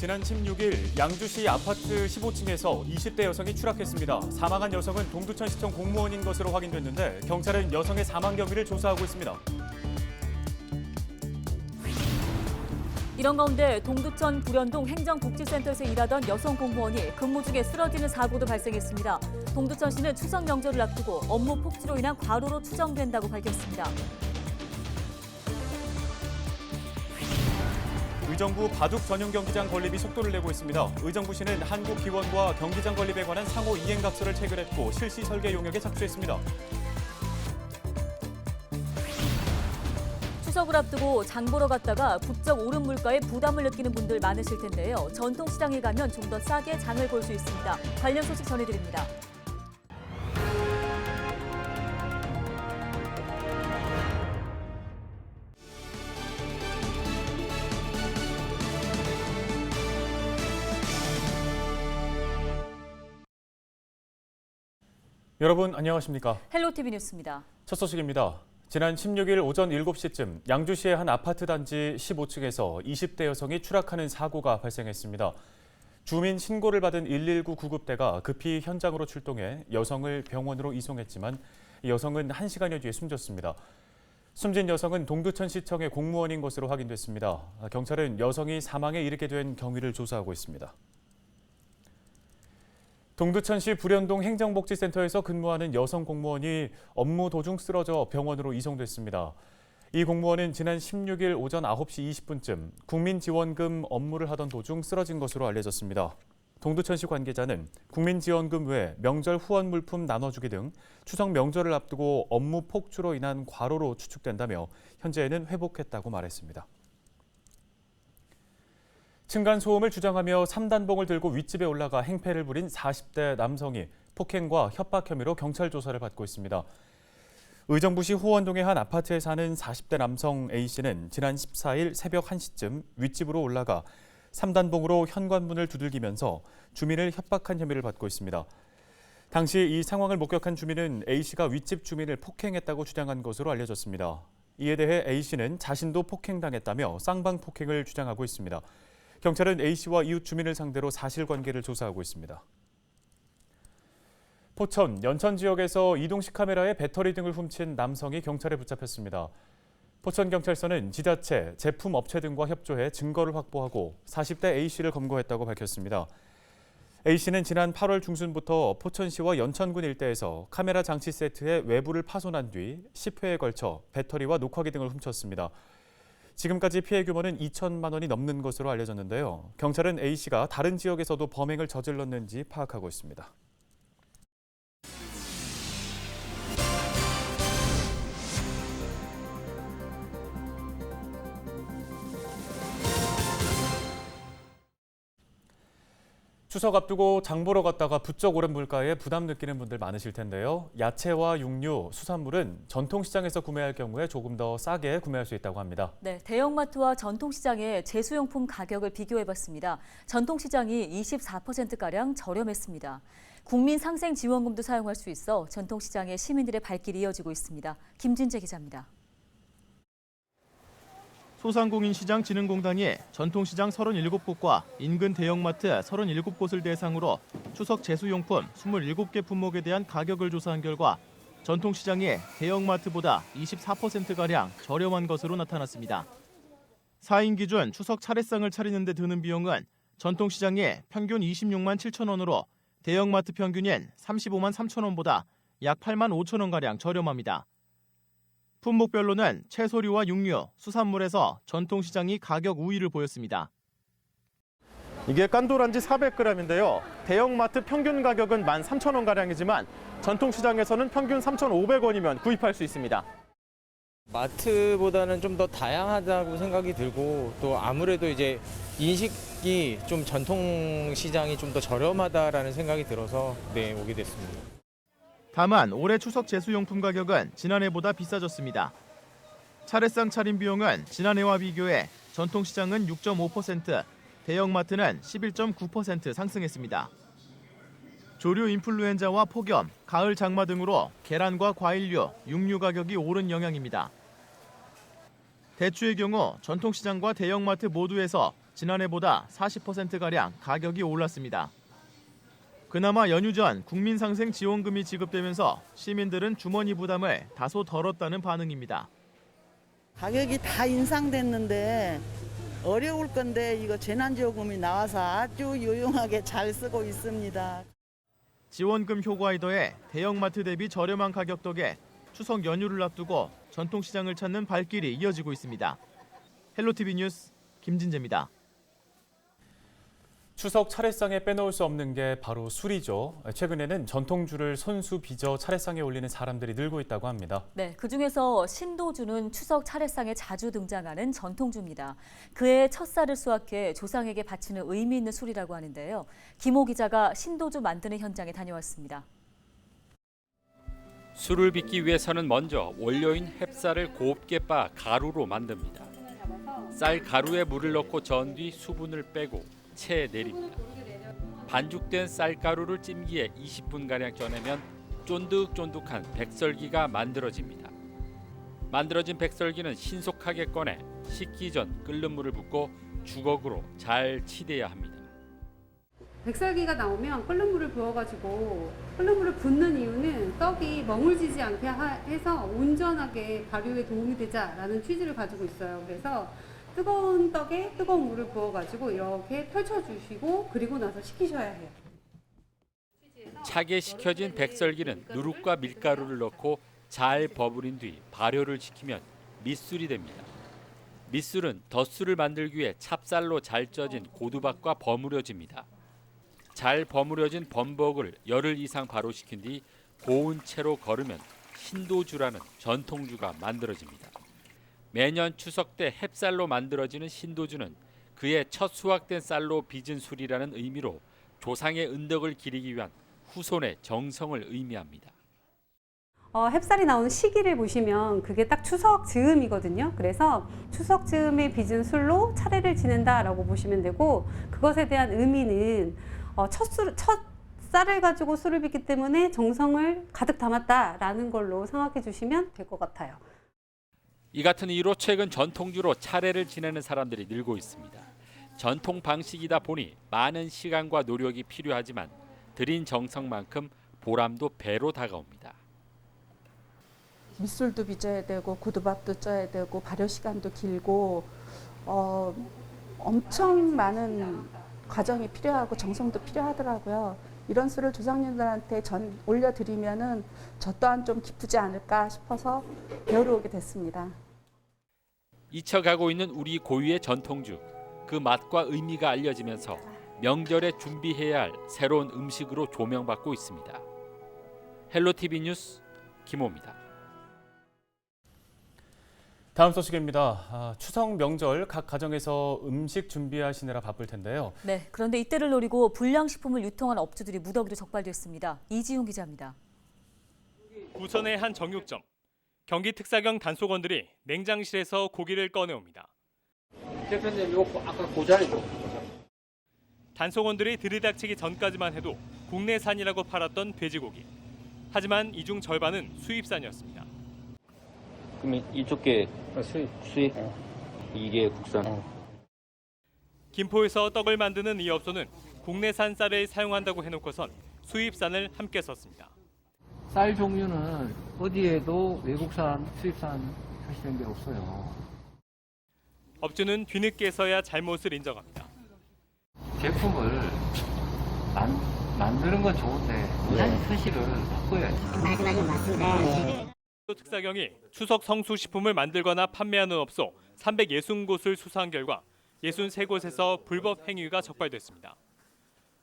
지난 16일 양주시 아파트 15층에서 20대 여성이 추락했습니다. 사망한 여성은 동두천시청 공무원인 것으로 확인됐는데 경찰은 여성의 사망 경위를 조사하고 있습니다. 이런 가운데 동두천 불현동 행정복지센터에서 일하던 여성 공무원이 근무 중에 쓰러지는 사고도 발생했습니다. 동두천시는 추석 명절을 앞두고 업무 폭주로 인한 과로로 추정된다고 밝혔습니다. 의정부 바둑 전용 경기장 건립이 속도를 내고 있습니다. 의정부시는 한국 기원과 경기장 건립에 관한 상호 이행각서를 체결했고 실시 설계 용역에 착수했습니다. 추석을 앞두고 장 보러 갔다가 부쩍 오른 물가에 부담을 느끼는 분들 많으실 텐데요. 전통시장에 가면 좀 더 싸게 장을 볼 수 있습니다. 관련 소식 전해드립니다. 여러분 안녕하십니까? 헬로티비 뉴스입니다. 첫 소식입니다. 지난 16일 오전 7시쯤 양주시의 한 아파트 단지 15층에서 20대 여성이 추락하는 사고가 발생했습니다. 주민 신고를 받은 119 구급대가 급히 현장으로 출동해 여성을 병원으로 이송했지만 여성은 1시간여 뒤에 숨졌습니다. 숨진 여성은 동두천시청의 공무원인 것으로 확인됐습니다. 경찰은 여성이 사망에 이르게 된 경위를 조사하고 있습니다. 동두천시 불현동 행정복지센터에서 근무하는 여성 공무원이 업무 도중 쓰러져 병원으로 이송됐습니다. 이 공무원은 지난 16일 오전 9시 20분쯤 국민지원금 업무를 하던 도중 쓰러진 것으로 알려졌습니다. 동두천시 관계자는 국민지원금 외 명절 후원 물품 나눠주기 등 추석 명절을 앞두고 업무 폭주로 인한 과로로 추측된다며 현재는 회복했다고 말했습니다. 층간소음을 주장하며 3단봉을 들고 윗집에 올라가 행패를 부린 40대 남성이 폭행과 협박 혐의로 경찰 조사를 받고 있습니다. 의정부시 호원동의 한 아파트에 사는 40대 남성 A씨는 지난 14일 새벽 1시쯤 윗집으로 올라가 3단봉으로 현관문을 두들기면서 주민을 협박한 혐의를 받고 있습니다. 당시 이 상황을 목격한 주민은 A씨가 윗집 주민을 폭행했다고 주장한 것으로 알려졌습니다. 이에 대해 A씨는 자신도 폭행당했다며 쌍방 폭행을 주장하고 있습니다. 경찰은 A씨와 이웃 주민을 상대로 사실관계를 조사하고 있습니다. 포천, 연천 지역에서 이동식 카메라에 배터리 등을 훔친 남성이 경찰에 붙잡혔습니다. 포천경찰서는 지자체, 제품 업체 등과 협조해 증거를 확보하고 40대 A씨를 검거했다고 밝혔습니다. A씨는 지난 8월 중순부터 포천시와 연천군 일대에서 카메라 장치 세트의 외부를 파손한 뒤 10회에 걸쳐 배터리와 녹화기 등을 훔쳤습니다. 지금까지 피해 규모는 2천만 원이 넘는 것으로 알려졌는데요. 경찰은 A씨가 다른 지역에서도 범행을 저질렀는지 파악하고 있습니다. 추석 앞두고 장 보러 갔다가 부쩍 오른 물가에 부담 느끼는 분들 많으실 텐데요. 야채와 육류, 수산물은 전통시장에서 구매할 경우에 조금 더 싸게 구매할 수 있다고 합니다. 네, 대형마트와 전통시장의 제수용품 가격을 비교해봤습니다. 전통시장이 24%가량 저렴했습니다. 국민 상생 지원금도 사용할 수 있어 전통시장에 시민들의 발길이 이어지고 있습니다. 김진재 기자입니다. 소상공인 시장 진흥공단이 전통시장 37곳과 인근 대형마트 37곳을 대상으로 추석 제수용품 27개 품목에 대한 가격을 조사한 결과 전통시장이 대형마트보다 24%가량 저렴한 것으로 나타났습니다. 4인 기준 추석 차례상을 차리는 데 드는 비용은 전통시장이 평균 26만 7천 원으로 대형마트 평균인 35만 3천 원보다 약 8만 5천 원가량 저렴합니다. 품목별로는 채소류와 육류, 수산물에서 전통시장이 가격 우위를 보였습니다. 이게 깐도란지 400g인데요. 대형마트 평균 가격은 13,000원가량이지만 전통시장에서는 평균 3,500원이면 구입할 수 있습니다. 마트보다는 좀 더 다양하다고 생각이 들고 또 아무래도 이제 인식이 좀 전통 시장이 좀 더 저렴하다라는 생각이 들어서 네 오게 됐습니다. 다만 올해 추석 제수용품 가격은 지난해보다 비싸졌습니다. 차례상 차림 비용은 지난해와 비교해 전통시장은 6.5%, 대형마트는 11.9% 상승했습니다. 조류 인플루엔자와 폭염, 가을 장마 등으로 계란과 과일류, 육류 가격이 오른 영향입니다. 대추의 경우 전통시장과 대형마트 모두에서 지난해보다 40%가량 가격이 올랐습니다. 그나마 연휴 전 국민상생 지원금이 지급되면서 시민들은 주머니 부담을 다소 덜었다는 반응입니다. 가격이 다 인상됐는데 어려울 건데 이거 재난지원금이 나와서 아주 유용하게 잘 쓰고 있습니다. 지원금 효과에 더해 대형마트 대비 저렴한 가격 덕에 추석 연휴를 앞두고 전통시장을 찾는 발길이 이어지고 있습니다. 헬로티비 뉴스 김진재입니다. 추석 차례상에 빼놓을 수 없는 게 바로 술이죠. 최근에는 전통주를 손수 빚어 차례상에 올리는 사람들이 늘고 있다고 합니다. 네, 그중에서 신도주는 추석 차례상에 자주 등장하는 전통주입니다. 그의 첫살을 수확해 조상에게 바치는 의미 있는 술이라고 하는데요. 김호 기자가 신도주 만드는 현장에 다녀왔습니다. 술을 빚기 위해서는 먼저 원료인 햅쌀을 곱게 빻아 가루로 만듭니다. 쌀 가루에 물을 넣고 저은 뒤 수분을 빼고 체에 내립니다. 반죽된 쌀가루를 찜기에 20분가량 쪄내면 쫀득쫀득한 백설기가 만들어집니다. 만들어진 백설기는 신속하게 꺼내 식기 전 끓는 물을 붓고 주걱으로 잘 치대야 합니다. 백설기가 나오면 끓는 물을 부어가지고 끓는 물을 붓는 이유는 떡이 머물지지 않게 하- 해서 온전하게 발효에 도움이 되자라는 취지를 가지고 있어요. 그래서 뜨거운 떡에 뜨거운 물을 부어가지고 이렇게 펼쳐주시고 그리고 나서 식히셔야 해요. 차게 식혀진 백설기는 누룩과 밀가루를 넣고 잘 버무린 뒤 발효를 시키면 밑술이 됩니다. 밑술은 덧술을 만들기 위해 찹쌀로 잘 쪄진 고두밥과 버무려집니다. 잘 버무려진 범벅을 열흘 이상 발효시킨 뒤 고운 채로 거르면 신도주라는 전통주가 만들어집니다. 매년 추석 때 햅쌀로 만들어지는 신도주는 그의 첫 수확된 쌀로 빚은 술이라는 의미로 조상의 은덕을 기리기 위한 후손의 정성을 의미합니다. 어, 햅쌀이 나오는 시기를 보시면 그게 딱 추석 즈음이거든요. 그래서 추석 즈음에 빚은 술로 차례를 지낸다라고 보시면 되고 그것에 대한 의미는 어, 첫, 술, 첫 쌀을 가지고 술을 빚기 때문에 정성을 가득 담았다라는 걸로 생각해 주시면 될 것 같아요. 이 같은 이유로 최근 전통주로 차례를 지내는 사람들이 늘고 있습니다. 전통 방식이다 보니 많은 시간과 노력이 필요하지만 들인 정성만큼 보람도 배로 다가옵니다. 밑술도 빚어야 되고 고두밥도 쪄야 되고 발효 시간도 길고 어, 엄청 많은 과정이 필요하고 정성도 필요하더라고요. 이런 술을 조상님들한테 전 올려드리면은 저 또한 좀 기쁘지 않을까 싶어서 배우러 오게 됐습니다. 잊혀가고 있는 우리 고유의 전통주 그 맛과 의미가 알려지면서 명절에 준비해야 할 새로운 음식으로 조명받고 있습니다. 헬로 TV 뉴스 김호입니다. 다음 소식입니다. 아, 추석 명절 각 가정에서 음식 준비하시느라 바쁠 텐데요. 네, 그런데 이때를 노리고 불량식품을 유통한 업주들이 무더기로 적발됐습니다. 이지용 기자입니다. 부천의 한 정육점. 경기 특사경 단속원들이 냉장실에서 고기를 꺼내옵니다. 대표님 이거 아까 고자리죠? 단속원들이 들이닥치기 전까지만 해도 국내산이라고 팔았던 돼지고기. 하지만 이 중 절반은 수입산이었습니다. 그러면 이쪽 게 수입 수입 이게 국산. 김포에서 떡을 만드는 이 업소는 국내산 쌀을 사용한다고 해놓고선 수입산을 함께 썼습니다. 쌀 종류는 어디에도 외국산 수입산 표시된 게 없어요. 업주는 뒤늦게서야 잘못을 인정합니다. 제품을 만, 만드는 건 좋은데 디자인 표시를 바꿔야지. 또 특사경이 추석 성수식품을 만들거나 판매하는 업소 360곳을 수사한 결과 63곳에서 불법 행위가 적발됐습니다.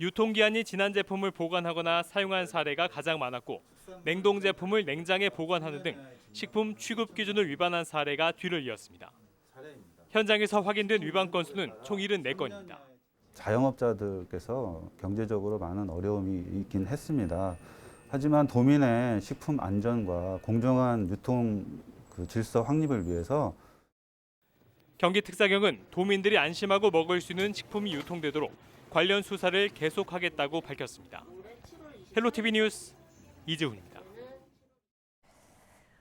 유통기한이 지난 제품을 보관하거나 사용한 사례가 가장 많았고 냉동 제품을 냉장에 보관하는 등 식품 취급 기준을 위반한 사례가 뒤를 이었습니다. 현장에서 확인된 위반 건수는 총 74건입니다. 자영업자들께서 경제적으로 많은 어려움이 있긴 했습니다. 하지만 도민의 식품 안전과 공정한 유통 그 질서 확립을 위해서 경기 특사경은 도민들이 안심하고 먹을 수 있는 식품이 유통되도록 관련 수사를 계속하겠다고 밝혔습니다. 헬로티비 뉴스 이재훈입니다.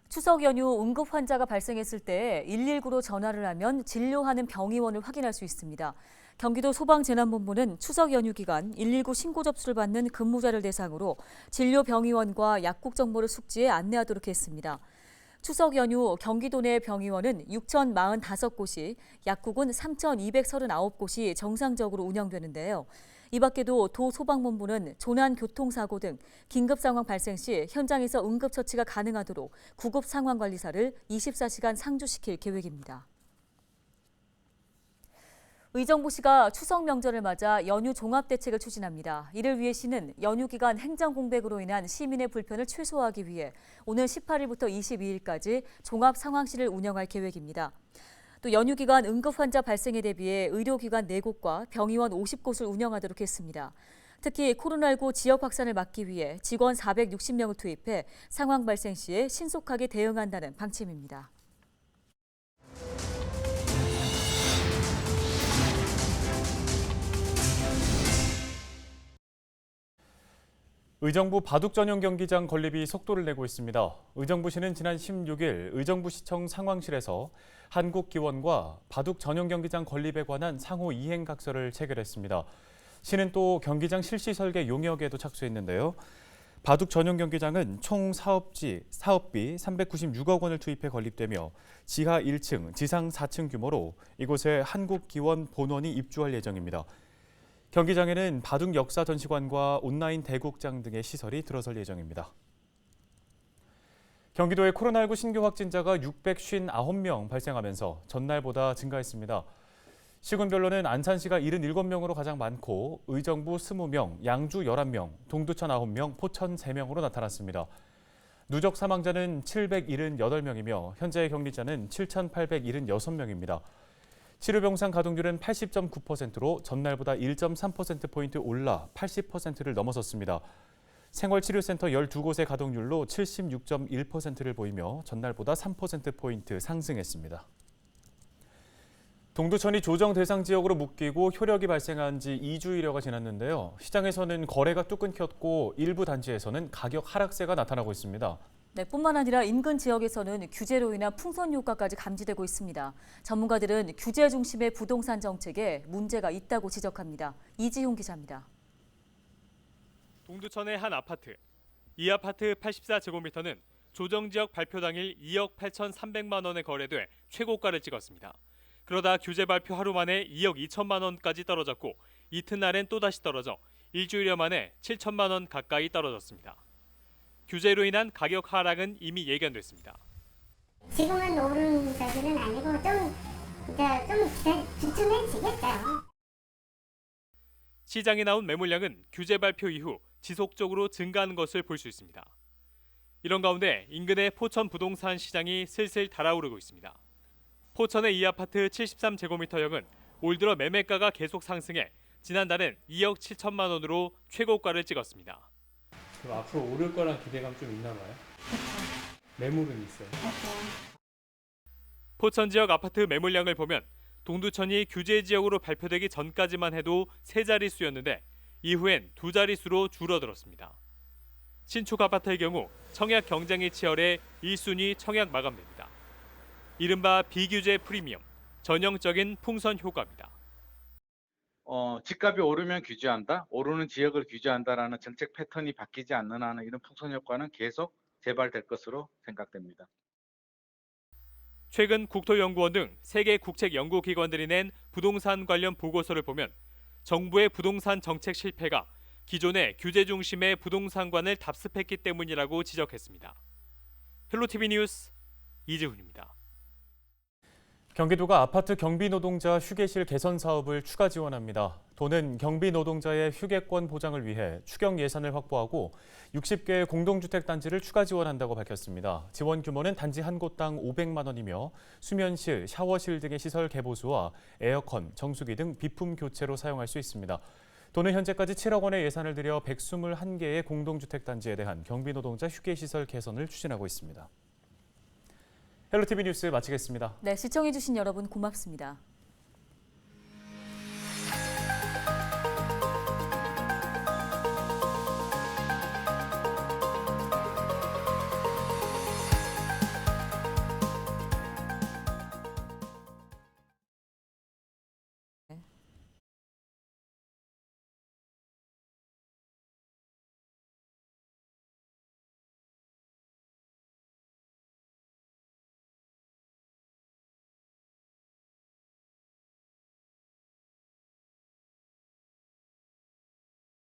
추석 연휴 응급 환자가 발생했을 때 119로 전화를 하면 진료하는 병의원을 확인할 수 있습니다. 경기도 소방재난본부는 추석 연휴 기간 119 신고 접수를 받는 근무자를 대상으로 진료 병의원과 약국 정보를 숙지해 안내하도록 했습니다. 추석 연휴 경기도 내 병의원은 6,045곳이, 약국은 3,239곳이 정상적으로 운영되는데요. 이 밖에도 도 소방본부는 조난 교통사고 등 긴급 상황 발생 시 현장에서 응급 처치가 가능하도록 구급 상황 관리사를 24시간 상주시킬 계획입니다. 의정부시가 추석 명절을 맞아 연휴 종합 대책을 추진합니다. 이를 위해 시는 연휴 기간 행정 공백으로 인한 시민의 불편을 최소화하기 위해 오늘 18일부터 22일까지 종합 상황실을 운영할 계획입니다. 또 연휴 기간 응급 환자 발생에 대비해 의료기관 4곳과 병의원 50곳을 운영하도록 했습니다. 특히 코로나19 지역 확산을 막기 위해 직원 460명을 투입해 상황 발생 시에 신속하게 대응한다는 방침입니다. 의정부 바둑 전용 경기장 건립이 속도를 내고 있습니다. 의정부시는 지난 16일 의정부시청 상황실에서 한국기원과 바둑 전용 경기장 건립에 관한 상호 이행 각서를 체결했습니다. 시는 또 경기장 실시 설계 용역에도 착수했는데요. 바둑 전용 경기장은 총 사업지, 사업비 396억 원을 투입해 건립되며 지하 1층, 지상 4층 규모로 이곳에 한국기원 본원이 입주할 예정입니다. 경기장에는 바둑 역사 전시관과 온라인 대국장 등의 시설이 들어설 예정입니다. 경기도의 코로나19 신규 확진자가 659명 발생하면서 전날보다 증가했습니다. 시군별로는 안산시가 77명으로 가장 많고 의정부 20명, 양주 11명, 동두천 9명, 포천 3명으로 나타났습니다. 누적 사망자는 778명이며 현재 격리자는 7,876명입니다. 치료병상 가동률은 80.9%로 전날보다 1.3%포인트 올라 80%를 넘어섰습니다. 생활치료센터 12곳의 가동률로 76.1%를 보이며 전날보다 3%포인트 상승했습니다. 동두천이 조정 대상 지역으로 묶이고 효력이 발생한 지 2주일여가 지났는데요. 시장에서는 거래가 뚝 끊겼고 일부 단지에서는 가격 하락세가 나타나고 있습니다. 네, 뿐만 아니라 인근 지역에서는 규제로 인한 풍선 효과까지 감지되고 있습니다. 전문가들은 규제 중심의 부동산 정책에 문제가 있다고 지적합니다. 이지용 기자입니다. 동두천의 한 아파트. 이 아파트 84제곱미터는 조정 지역 발표 당일 2억 8,300만 원에 거래돼 최고가를 찍었습니다. 그러다 규제 발표 하루 만에 2억 2천만 원까지 떨어졌고 이튿날엔 또다시 떨어져 일주일여 만에 7천만 원 가까이 떨어졌습니다. 규제로 인한 가격 하락은 이미 예견됐습니다. 지금은 오른 저기는 아니고 좀 이제 좀 주춤해지겠죠. 시장에 나온 매물량은 규제 발표 이후 지속적으로 증가하는 것을 볼 수 있습니다. 이런 가운데 인근의 포천 부동산 시장이 슬슬 달아오르고 있습니다. 포천의 이 아파트 73제곱미터형은 올 들어 매매가가 계속 상승해 지난달엔 2억 7천만 원으로 최고가를 찍었습니다. 그럼 앞으로 오를 거란 기대감 좀 있나 봐요? 매물은 있어요. 포천 지역 아파트 매물량을 보면 동두천이 규제 지역으로 발표되기 전까지만 해도 세 자릿수였는데 이후엔 두 자릿수로 줄어들었습니다. 신축 아파트의 경우 청약 경쟁이 치열해 1순위 청약 마감됩니다. 이른바 비규제 프리미엄, 전형적인 풍선 효과입니다. 어, 집값이 오르면 규제한다, 오르는 지역을 규제한다라는 정책 패턴이 바뀌지 않는 한은 이런 풍선 효과는 계속 재발될 것으로 생각됩니다. 최근 국토연구원 등 세계 국책 연구기관들이 낸 부동산 관련 보고서를 보면 정부의 부동산 정책 실패가 기존의 규제 중심의 부동산관을 답습했기 때문이라고 지적했습니다. 헬로티비 뉴스 이재훈입니다. 경기도가 아파트 경비 노동자 휴게실 개선 사업을 추가 지원합니다. 도는 경비 노동자의 휴게권 보장을 위해 추경 예산을 확보하고 60개 공동주택 단지를 추가 지원한다고 밝혔습니다. 지원 규모는 단지 한 곳당 500만 원이며 수면실, 샤워실 등의 시설 개보수와 에어컨, 정수기 등 비품 교체로 사용할 수 있습니다. 도는 현재까지 7억 원의 예산을 들여 121개의 공동주택 단지에 대한 경비 노동자 휴게 시설 개선을 추진하고 있습니다. 헬로티비 뉴스 마치겠습니다. 네, 시청해주신 여러분 고맙습니다.